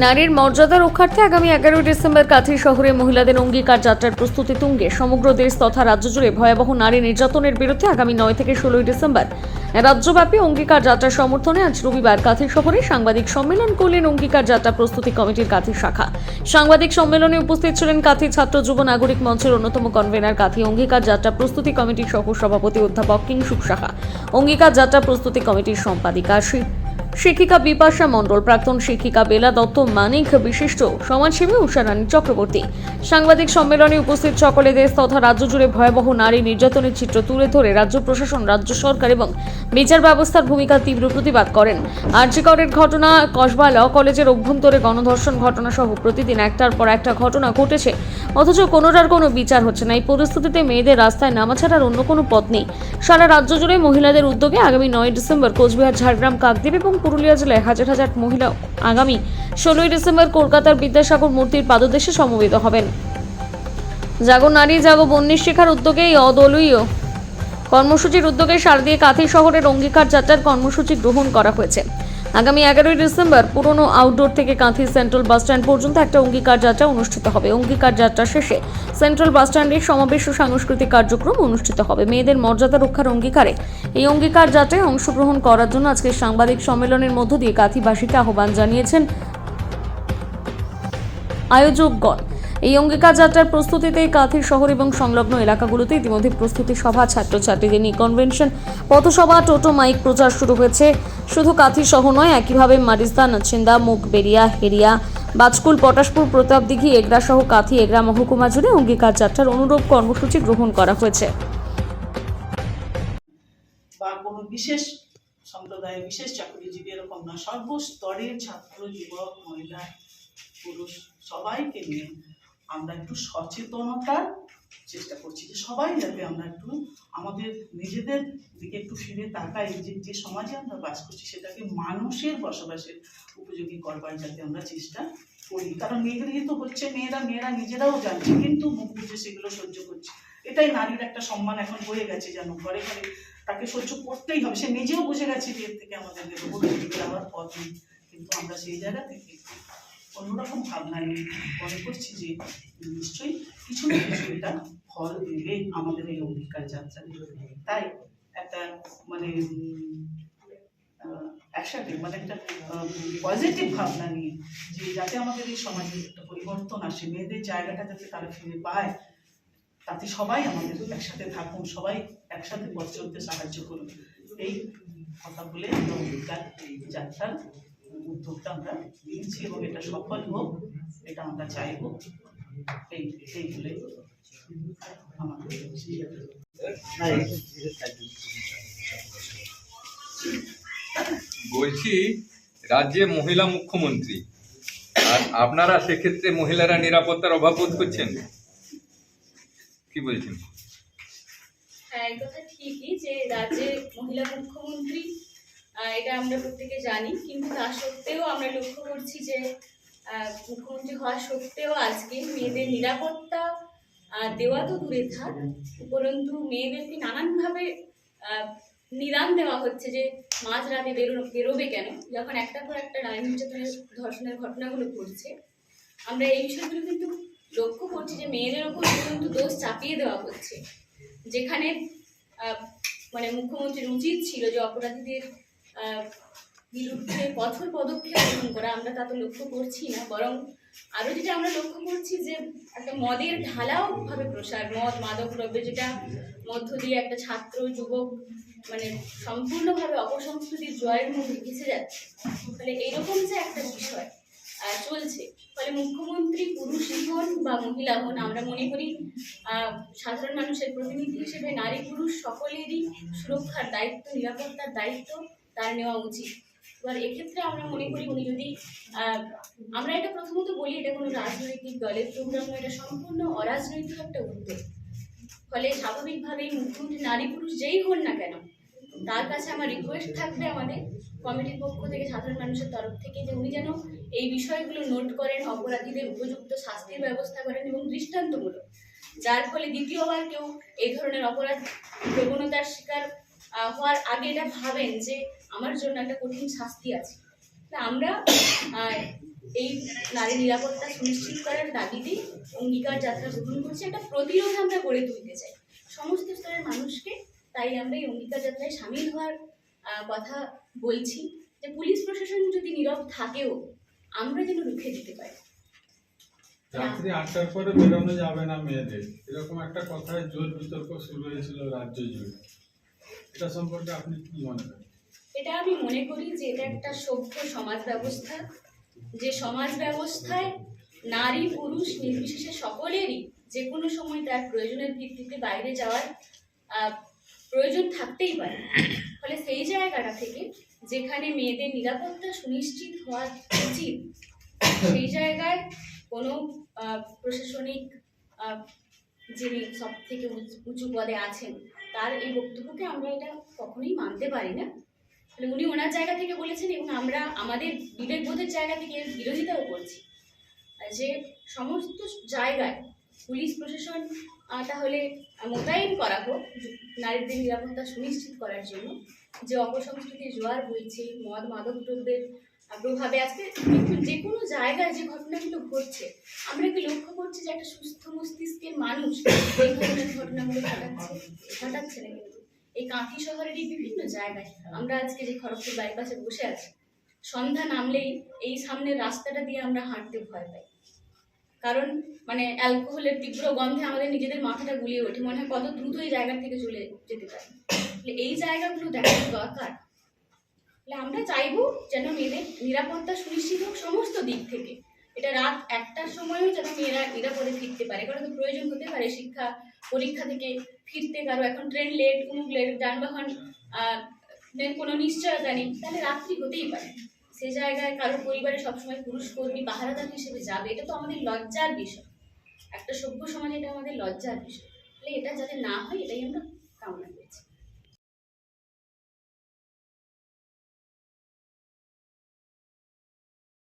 নারীর মর্যাদা রক্ষার্থে আগামী এগারোই ডিসেম্বর কাথি শহরে মহিলাদের অঙ্গীকার যাত্রার প্রস্তুতি তুঙ্গে। সমগ্র দেশ তথা রাজ্য জুড়ে ভয়াবহ নারী নির্যাতনের বিরুদ্ধে আগামী নয় থেকে ষোলোই ডিসেম্বর। রাজ্যব্যাপী অঙ্গীকার যাত্রার সমর্থনে আজ রবিবার কাথি শহরে সাংবাদিক সম্মেলন করলেন অঙ্গীকার যাত্রা প্রস্তুতি কমিটির কাথি শাখা। সাংবাদিক সম্মেলনে উপস্থিত ছিলেন কাথি ছাত্র যুব নাগরিক মঞ্চের অন্যতম কনভেনার কাথি অঙ্গীকার যাত্রা প্রস্তুতি কমিটির সহ সভাপতি অধ্যাপক কিংসুক সাহা। অঙ্গীকার যাত্রা প্রস্তুতি কমিটির সম্পাদিকা শিক্ষিকা বিপাশা মণ্ডল, প্রাক্তন শিক্ষিকা বেলা দত্ত মানিক বিশিষ্ট, সমাজসেবী উষারানী চক্রবর্তী। সাংবাদিক সম্মেলনে উপস্থিত সকলে দেশ তথা রাজ্য জুড়ে ভয়াবহ নারী নির্যাতনের চিত্র তুলে ধরে রাজ্য প্রশাসন, রাজ্য সরকার এবং বিচার ব্যবস্থার ভূমিকা তীব্র প্রতিবাদ করেন। আর্যিকরের ঘটনা, কসবা ল কলেজের অভ্যন্তরে গণধর্ষণ ঘটনা সহ প্রতিদিন একটার পর একটা ঘটনা ঘটেছে। অথচ কোনোটার কোনো বিচার হচ্ছে না। এই পরিস্থিতিতে মেয়েদের রাস্তায় নামা ছাড়ার অন্য কোনো পথ নেই। সারা রাজ্য জুড়ে মহিলাদের উদ্যোগে আগামী নয় ডিসেম্বর কোচবিহার, ঝাড়গ্রাম, কাকদ্বীপ এবং পুরুলিয়া জেলায় হাজার হাজার মহিলা আগামী ষোলোই ডিসেম্বর কলকাতার বিদ্যাসাগর মূর্তির পাদদেশে সমবেত হবেন। জাগো নারী, জাগো বন্যী শেখার উদ্যোগে এই অদলীয় কর্মসূচির উদ্যোগে শারদীয় কাথি শহরের অঙ্গীকার যাত্রার কর্মসূচি গ্রহণ করা হয়েছে। আগামী এগারোই ডিসেম্বর পুরনো আউটডোর থেকে কাঁথি সেন্ট্রাল বাস স্ট্যান্ড পর্যন্ত একটা অঙ্গীকার যাত্রা অনুষ্ঠিত হবে। অঙ্গীকার যাত্রা শেষে সেন্ট্রাল বাস স্ট্যান্ডে সমাবেশ ও সাংস্কৃতিক কার্যক্রম অনুষ্ঠিত হবে। মেয়েদের মর্যাদা রক্ষার অঙ্গীকারে এই অঙ্গীকার যাত্রায় অংশগ্রহণ করার জন্য আজকে সাংবাদিক সম্মেলনের মধ্য দিয়ে কাথিবাসীকে আহ্বান জানিয়েছেন আয়োজকগণ। এই অঙ্গীকার যাত্রার প্রস্তুতিতে কাথির শহর এবং সংলগ্ন এলাকাগুলোতে ইতিমধ্যে প্রস্তুতি সভা, ছাত্রছাত্রীদের নিয়ে কনভেনশন, পথসভা, টোটো, মাইক প্রচার শুরু হয়েছে। শুধু কাথি শহর নয়, একইভাবে মারিস্তা নচিন্দা মুখবেরিয়া হেরিয়া বাজকুল, পটাশপুর, প্রতাপদিঘি এগরা সহ কাথি, এগরা মহকুমা জুড়ে অঙ্গীকার যাত্রার অনুরূপ কর্মসূচি গ্রহণ করা হয়েছে। বিশেষ বিশেষ চাকরিজীবী এরকম না, সর্বস্তরের ছাত্র, যুবক, মহিলা, পুরুষ সবাইকে নিয়ে আমরা একটু সচেতনতার চেষ্টা করছি যে সবাই যাতে আমরা একটু আমাদের নিজেদের দিকে একটু ফিরে তাকাই, যে যে সমাজে আমরা বাস করছি সেটাকে মানুষের বসবাসের উপযোগী করবার যাতে আমরা চেষ্টা করি। কারণ মেয়েদের তো হচ্ছে, মেয়েরা মেয়েরা নিজেরাও জানছে, কিন্তু মুখ বুঝে সেগুলো সহ্য করছে। এটাই নারীর একটা সম্মান এখন হয়ে গেছে যেন ঘরে ঘরে তাকে সহ্য করতেই হবে। সে নিজেও বুঝে গেছে যে এর থেকে আমাদের বেরোবো যাওয়ার পথ নেই। কিন্তু আমরা সেই জায়গা থেকে অন্যরকম ভাবনা নিয়ে মনে করছি যে, নিশ্চয়ই কিছু না কিছু এটা ফল দেবে আমাদের এই অঙ্গীকার যাত্রা তাই একটা মানে একসাথে মানে একটা পজিটিভ ভাবনা নিয়ে যে, যাতে আমাদের এই সমাজে একটা পরিবর্তন আসে, মেয়েদের জায়গাটা যাতে তারা ফিরে পায়, তাতে সবাই আমাদের একসাথে থাকুন, সবাই একসাথে পথ চলতে সাহায্য করুন। এই কথা বলে অঙ্গীকার যাত্রার উদ্যোগটা আমরা নিয়েছি এবং এটা সফল হোক এটা আমরা চাইব। এই এই বলে আমাদের বলছি রাজ্যে মহিলা মুখ্যমন্ত্রী আর আপনারা সেক্ষেত্রে মহিলারা নিরাপত্তার অভাব বোধ করছেন? কি বলছেন? হ্যাঁ এই কথা ঠিকই যে রাজ্যে মহিলা মুখ্যমন্ত্রী এটা আমরা প্রত্যেকে জানি, কিন্তু তা সত্ত্বেও আমরা লক্ষ্য করছি যে মুখ্যমন্ত্রী হওয়া সত্ত্বেও আজকে মেয়েদের নিরাপত্তা দেওয়া তো দূরে থাক, উপরন্তু মেয়েদেরকে নানানভাবে নিদান দেওয়া হচ্ছে যে মাঝরাতে বেরো, বেরোবে কেন? যখন একটা পর একটা নারী নির্যাতনের ধর্ষণের ঘটনাগুলো ঘটছে, আমরা এই বিষয়গুলো কিন্তু লক্ষ্য করছি যে, মেয়েদের ওপর কিন্তু দোষ চাপিয়ে দেওয়া হচ্ছে। যেখানে মানে মুখ্যমন্ত্রীর উচিত ছিল যে, অপরাধীদের বিরুদ্ধে কঠোর পদক্ষেপ গ্রহণ করা, আমরা তা তো লক্ষ্য করছি না, বরং আরও যেটা আমরা লক্ষ্য করছি যে একটা মদের ঢালাও ভাবে প্রসার, মদ মাদক দ্রব্য যেটা মধ্য দিয়ে একটা ছাত্র, যুবক মানে সম্পূর্ণভাবে অপসংস্কৃতির জয়ের মধ্যে ভেসে যাচ্ছে। ফলে এইরকম যে একটা বিষয় চলছে, ফলে মুখ্যমন্ত্রী পুরুষই হন বা মহিলা হন, আমরা মনে করি সাধারণ মানুষের প্রতিনিধি হিসেবে নারী পুরুষ সকলেরই সুরক্ষার দায়িত্ব, নিরাপত্তার দায়িত্ব তার নেওয়া উচিত। এবার এক্ষেত্রে আমরা মনে করি উনি যদি আমরা এটা প্রথমত বলি, এটা কোনো রাজনৈতিক দলের প্রোগ্রাম এটা সম্পূর্ণ অরাজনৈতিক একটা উদ্যোগ। ফলে স্বাভাবিকভাবেই মুখ্যমন্ত্রী, নারী, পুরুষ যেই হন না কেন, তার কাছে আমার রিকোয়েস্ট থাকবে আমাদের কমিটির পক্ষ থেকে সাধারণ মানুষের তরফ থেকে যে উনি যেন এই বিষয়গুলো নোট করেন, অপরাধীদের উপযুক্ত শাস্তির ব্যবস্থা করেন এবং দৃষ্টান্তমূলক। যার ফলে দ্বিতীয়বার কেউ এই ধরনের অপরাধ প্রবণতার শিকার হওয়ার আগে এটা ভাবেন যে আমার জন্য একটা কঠিন শাস্তি আছে। আমরা এই নারী নিরাপত্তা সুনিশ্চিত করার দাবিতেই অঙ্গীকার যাত্রা গ্রহণ করছি। একটা প্রতিরোধ আমরা গড়ে তুলতে চাই। সমস্ত স্তরের মানুষকে তাই আমরা এই অঙ্গীকার যাত্রায় সামিল হওয়ার কথা বলছি যে পুলিশ প্রশাসন যদি নীরব থাকেও আমরা যেন রুখে দিতে পারি। রাত্রি আটটার পরে বেরোনো যাবে না মেয়েদের। এরকম একটা কথায় জোর বিতর্ক শুরু হয়েছিল রাজ্য জুড়ে। এটা সম্পর্কে আপনি কি মনে করেন? এটা আমি মনে করি যে এটা একটা সভ্য সমাজ ব্যবস্থা। যে সমাজ ব্যবস্থায় নারী, পুরুষ, নির্বিশেষে সকলেরই যে কোনো সময় তার প্রয়োজনের ভিত্তিতে বাইরে যাওয়ার প্রয়োজন থাকতেই পারে। ফলে সেই জায়গাটা থেকে যেখানে মেয়েদের নিরাপত্তা সুনিশ্চিত হওয়া উচিত, সেই জায়গায় কোনো প্রশাসনিক যিনি সব থেকে উঁচু পদে আছেন, তার এই বক্তব্যকে আমরা এটা কখনোই মানতে পারি না। মানে উনি ওনার জায়গা থেকে বলেছেন এবং আমরা আমাদের বিবেকবোধের জায়গা থেকে এর বিরোধিতাও করছি। যে সমস্ত জায়গায় পুলিশ, প্রশাসন তাহলে মোতায়েন করা হোক, নারীদের নিরাপত্তা সুনিশ্চিত করার জন্য, যে অপসংস্কৃতির জোয়ার বইছে মদ, মাদক দ্রব্যের প্রভাবে আজকে দেখুন যে কোনো জায়গায় যে ঘটনাগুলো ঘটছে, আমরা কি লক্ষ্য করছি যে একটা সুস্থ মস্তিষ্কের মানুষ এই ধরনের ঘটনাগুলো ঘটাচ্ছে? ঘটাচ্ছে না কিন্তু। এই কাঁথি শহরেরই বিভিন্ন জায়গায়। আমরা আজকে যে খড়গপুর বাইপাসে বসে আছি, সন্ধ্যা নামলেই এই সামনের রাস্তাটা দিয়ে আমরা হাঁটতে ভয় পাই। কারণ মানে অ্যালকোহলের তীব্র গন্ধে আমাদের নিজেদের মাথাটা গুলিয়ে ওঠে, মনে হয় কত দ্রুত এই জায়গা থেকে চলে যেতে পারে। এই জায়গাগুলো দেখার দরকার। আমরা চাইব যেন মেয়েদের নিরাপত্তা সুনিশ্চিত হোক সমস্ত দিক থেকে। এটা রাত একটার সময়ও যেন মেয়েরা নিরাপদে ফিরতে পারে, কারণ প্রয়োজন হতে পারে শিক্ষা, পরীক্ষা থেকে ফিরতে কারও এখন ট্রেন লেট উমুক লেট যানবাহন কোনো নিশ্চয়তা নেই। তাহলে রাত্রি হতেই পারে। সে জায়গায় কারও পরিবারে সবসময় পুরুষ কর্মী, পাহারাদার হিসেবে যাবে, এটা তো আমাদের লজ্জার বিষয়। একটা সভ্য সমাজে এটা আমাদের লজ্জার বিষয়। তাহলে এটা যাতে না হয়, এটাই আমরা কামনা করি